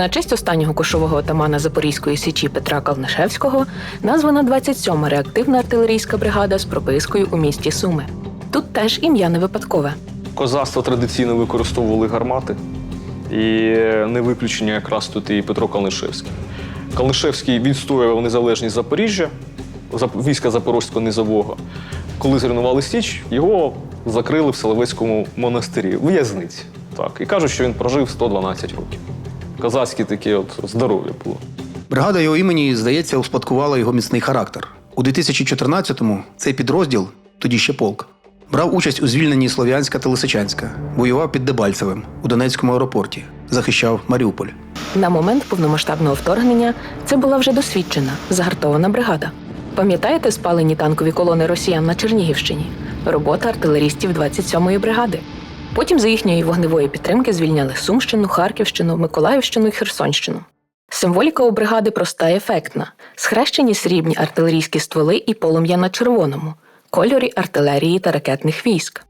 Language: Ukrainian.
На честь останнього кошового отамана Запорізької січі Петра Калнишевського названа 27-ма реактивна артилерійська бригада з пропискою у місті Суми. Тут теж ім'я не випадкове. Козацтво традиційно використовували гармати, і не виключення якраз тут і Петро Калнишевський. Калнишевський відстоював незалежність Запоріжжя, Зап- війська Запорозького низового. Коли зруйнували Січ, його закрили в Соловецькому монастирі, в'язниці. Так. І кажуть, що він прожив 112 років. Козацьке таке от здоров'я було. Бригада його імені, здається, успадкувала його міцний характер. У 2014-му цей підрозділ, тоді ще полк, брав участь у звільненні Слов'янська та Лисичанська, воював під Дебальцевим у Донецькому аеропорті, захищав Маріуполь. На момент повномасштабного вторгнення це була вже досвідчена, загартована бригада. Пам'ятаєте спалені танкові колони росіян на Чернігівщині? Робота артилерістів 27-ї бригади. Потім за їхньої вогневої підтримки звільняли Сумщину, Харківщину, Миколаївщину і Херсонщину. Символіка у бригади проста і ефектна: схрещені срібні артилерійські стволи і полум'я на червоному, кольорі артилерії та ракетних військ.